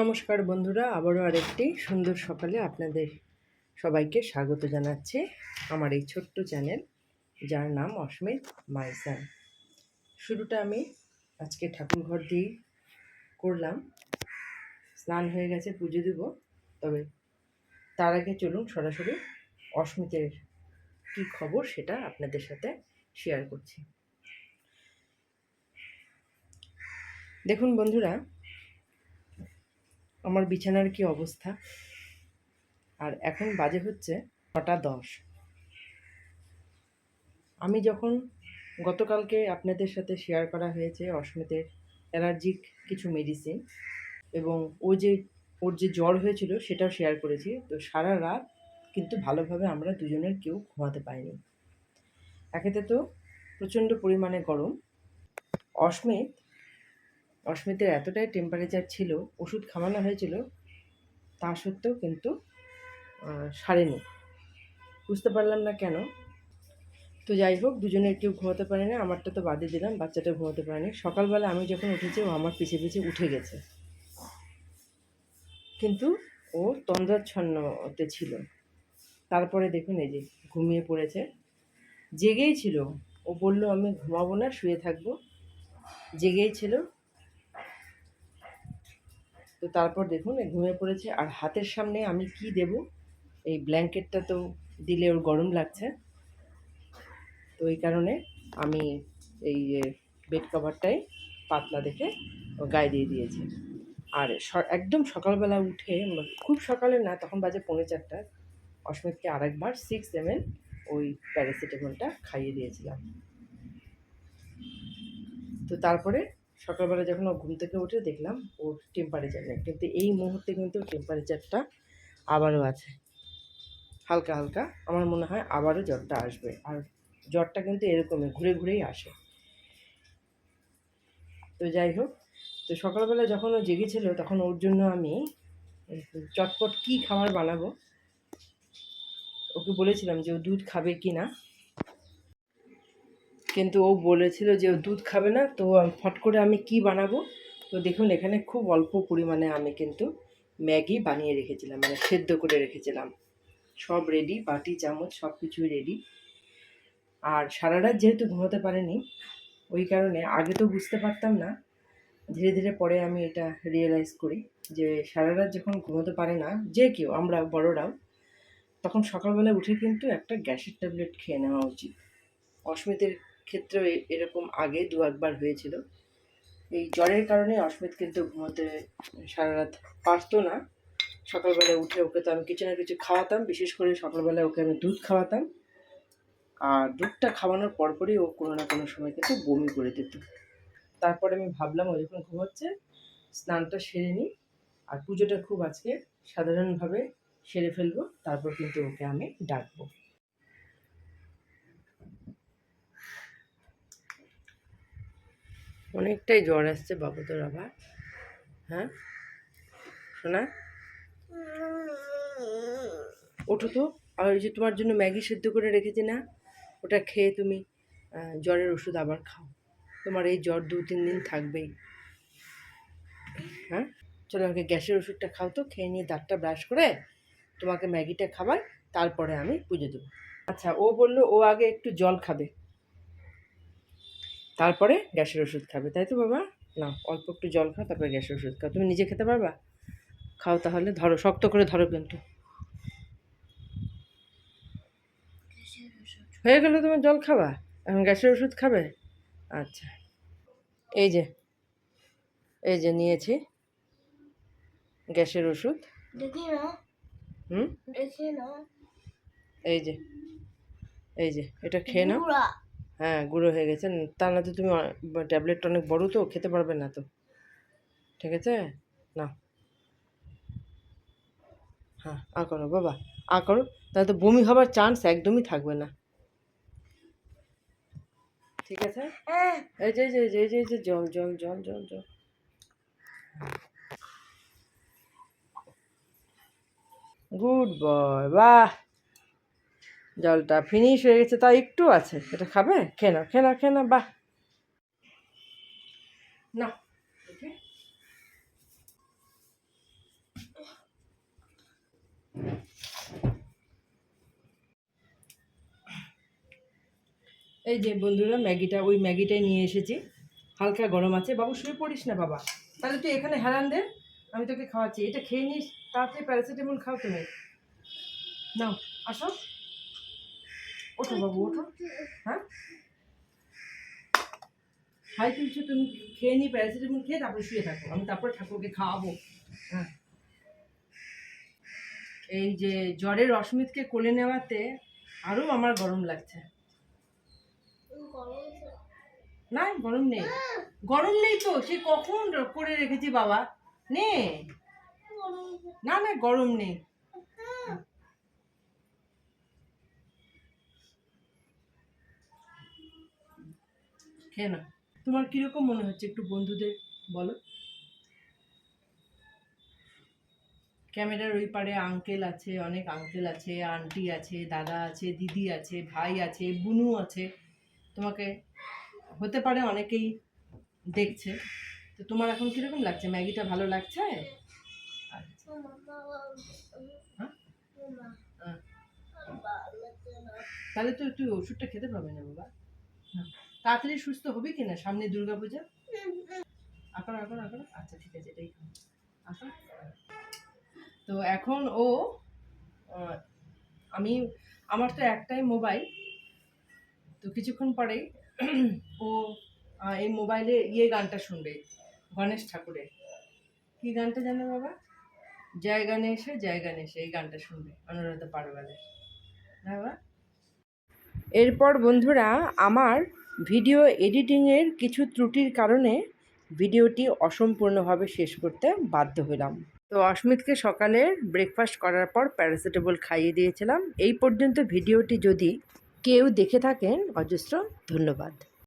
নমস্কার বন্ধুরা, আবারও আরেকটি সুন্দর সকালে আপনাদের সবাইকে স্বাগত জানাচ্ছি আমার এই ছোট্ট চ্যানেল, যার নাম অস্মিত মাইসান। শুরুটা আমি আজকে ঠাকুর ঘর করলাম। স্নান হয়ে গেছে, পুজো দেব, তবে তার আগে চলুন সরাসরি অস্মিতের কী খবর সেটা আপনাদের সাথে শেয়ার করছি। দেখুন বন্ধুরা আমার বিছানার কি অবস্থা? আর এখন বাজে হচ্ছে ছটা দশ। আমি যখন গতকালকে আপনাদের সাথে শেয়ার করা হয়েছে অস্মিতের অ্যালার্জিক কিছু মেডিসিন এবং ও যে, ওর যে জ্বর হয়েছিল সেটাও শেয়ার করেছি। তো সারা রাত কিন্তু ভালোভাবে আমরা দুজনের কেউ ঘুমাতে পাইনি একেতে তো প্রচণ্ড পরিমাণে গরম। অস্মিত অস্মিতের এতটাই টেম্পারেচার ছিল, ওষুধ খাওয়ানো হয়েছিল, তা সত্ত্বেও কিন্তু সারেনি। বুঝতে পারলাম না কেন। তো যাই হোক, দুজনের কেউ ঘুমাতে পারে না, আমারটা তো বাদে দিলাম, বাচ্চাটা ঘুমাতে পারেনি সকালবেলা আমি যখন উঠেছি, ও আমার পিছে পিছে উঠে গেছে। কিন্তু ও তন্দ্রাচ্ছন্নতে ছিল। তারপরে দেখুন, এই যে ঘুমিয়ে পড়েছে। জেগেই ছিল। ও বলল, আমি ঘুমাবো না, শুয়ে থাকব। জেগেই ছিল। তো তারপর দেখুন ঘুমিয়ে পড়েছে। আর হাতের সামনে আমি কি দেব? এই ব্ল্যাঙ্কেটটা তো দিলে ওর গরম লাগছে। তো এই কারণে আমি এই বেড কভারটাই পাতলা দেখে ও গায়ে দিয়ে দিয়েছি। আর একদম সকালবেলা উঠে খুব সকালে না, তখন বাজে পৌনে চারটা। অস্মিতকে আরেকবার সিক্স এম এল ওই প্যারাসিটামলটা খাইয়ে দিয়েছিলাম। তো তারপরে সকালবেলা যখন ও ঘুম থেকে উঠে দেখলাম ওর টেম্পারেচার নেই। কিন্তু এই মুহূর্তে কিন্তু টেম্পারেচারটা আবারও আছে। হালকা হালকা আমার মনে হয় আবারও জ্বরটা আসবে। আর জ্বরটা কিন্তু এরকমই, ঘুরে ঘুরেই আসে। তো যাই হোক, তো সকালবেলা যখন ও জেগেছিল তখন ওর জন্য আমি চটপট কি খাবার বানাবো ওকে বলেছিলাম যে ও দুধ খাবে কি না কিন্তু ও বলেছিল যে দুধ খাবে না, তো ফট করে আমি কি বানাবো? তো দেখুন, এখানে খুব অল্প পরিমাণে আমি কিন্তু ম্যাগি বানিয়ে রেখেছিলাম মানে সেদ্ধ করে রেখেছিলাম। সব রেডি বাটি, চামচ, সব কিছুই রেডি আর সারা রাত যেহেতু ঘুমোতে পারেনি, ওই কারণে আগে তো বুঝতে পারতাম না, ধীরে ধীরে পরে আমি এটা রিয়েলাইজ করি যে সারা রাত যখন ঘুমোতে পারে না, যে কেউ, আমরা বড়রাও, তখন সকালবেলা উঠে কিন্তু একটা গ্যাসের ট্যাবলেট খেয়ে নেওয়া উচিত। অস্মিতের ক্ষেত্রেও এরকম আগে দু একবার হয়েছিল। এই জ্বরের কারণে অস্মিত কিন্তু ঘুমোতে সারা রাত পারতো না। সকালবেলা উঠে ওকে তো আমি কিছু না কিছু খাওয়াতাম, বিশেষ করে সকালবেলা ওকে আমি দুধ খাওয়াতাম। আর দুধটা খাওয়ানোর পরপরই ও কোনো না কোনো সময় কিন্তু বমি করে দিত। তারপরে আমি ভাবলাম, ও যখন ঘুমোচ্ছে স্নানটা সেরে নিই। আর পুজোটা খুব আজকে সাধারণভাবে সেরে ফেলব, তারপর কিন্তু ওকে আমি ডাকবো। অনেকটাই জ্বর আসছে বাবু তোর আবার। হ্যাঁ? শোনা ওঠো তো। আর ওই যে তোমার জন্য ম্যাগি সেদ্ধ করে রেখেছি না, ওটা খেয়ে তুমি জ্বরের ওষুধ আবার খাও। তোমার এই জ্বর দু তিন দিন থাকবেই। হ্যাঁ? চলো আমাকে গ্যাসের ওষুধটা খাও তো, খেয়ে নিয়ে দাঁতটা ব্রাশ করে তোমাকে ম্যাগিটা খাবার, তারপরে আমি পুজো দেবো। আচ্ছা ও বলল ও আগে একটু জল খাবে। তারপরে গ্যাসের ওষুধ খাবে। তাই তো বাবা? না অল্প একটু জল খাও তারপরে গ্যাসের ওষুধ খাও। তুমি নিজে খেতে পারবা? খাও তাহলে ধরো শক্ত করে ধরো কিন্তু। হয়ে গেল তোমার জল খাবা এখন গ্যাসের ওষুধ খাবে? আচ্ছা। এই যে এই যে নিয়েছি গ্যাসের ওষুধ। না হুম? এই যে এই যে এটা খেয়ে নাও। হ্যাঁ গুঁড়ো হয়ে গেছে। তা না তো তুমি ট্যাবলেটটা অনেক বড় তো, খেতে পারবে না তো। ঠিক আছে? না হ্যাঁ আ করো বাবা, আ করো। তাহলে তো বমি হবার চান্স একদমই থাকবে না। ঠিক আছে? এই যে যে যে যে যে, জল জল জল জল জল। গুড বয়, বাহ! জলটা ফিনিশ হয়ে গেছে, তাও একটু আছে। এটা খাবে? খেয়ে নাও, খেয়ে বাহ। না এই যে বন্ধুরা, ম্যাগিটা, ওই ম্যাগিটাই নিয়ে এসেছি। হালকা গরম আছে। বাবু, শুয়ে পড়িস না, বাবা। তাহলে তুই এখানে হেরান দে, আমি তোকে খাওয়াচ্ছি। এটা খেয়ে নিস, তাড়াতাড়ি প্যারাসিটামল খাও তুমি। নাও, আসো। ওঠো বাবু, ওঠো। হ্যাঁ? হাই তুলছো, তুমি খেয়ে নি প্যারাসিটামল খেয়ে তারপরে শুয়ে থাকো। আমি তারপরে ঠাকুরকে খাওয়াবো। হ্যাঁ। এই যে জ্বরের অস্মিতকে কোলে নেওয়াতে আরও আমার গরম লাগছে। না গরম নেই। গরম নেই তো, সে কখন করে রেখেছি বাবা? নে। না না, গরম নেই। খেয়ে না তোমার কীরকম মনে হচ্ছে? একটু বন্ধুদের বলো। ক্যামেরার ওই পারে আঙ্কেল আছে, অনেক আঙ্কেল আছে আন্টি আছে, দাদা আছে, দিদি আছে, ভাই আছে, বুনু আছে। তোমাকে হতে পারে অনেকেই দেখছে। তো তোমার এখন কীরকম লাগছে? ম্যাগিটা ভালো লাগছে? আচ্ছা। হ্যাঁ? তাহলে তো তুই ওষুধটা খেতে পারবে না বাবা? হ্যাঁ। তাড়াতাড়ি সুস্থ হবি কিনা? সামনে দুর্গা পূজা আঁকড় আঁকড় আঁকড়। আচ্ছা ঠিক আছে, এটাই আঁকড় তো এখন ও আমি, আমার তো একটাই মোবাইল। তো কিছুক্ষণ পরেই ও এই মোবাইলে ইয়ে গানটা শুনবে, গণেশ ঠাকুরের। কি গানটা জানো বাবা? জয় গণেশে জয় গণেশে, এই গানটা শুনবে, অনুরাধা পারওয়ালের না বাবা? এরপর বন্ধুরা, আমার ভিডিও এডিটিংয়ের কিছু ত্রুটির কারণে ভিডিওটি অসম্পূর্ণভাবে শেষ করতে বাধ্য হলাম। তো অস্মিতকে সকালে ব্রেকফাস্ট করার পর প্যারাসিটামল খাইয়ে দিয়েছিলাম। এই পর্যন্ত ভিডিওটি যদি কেউ দেখে থাকেন, অজস্র ধন্যবাদ।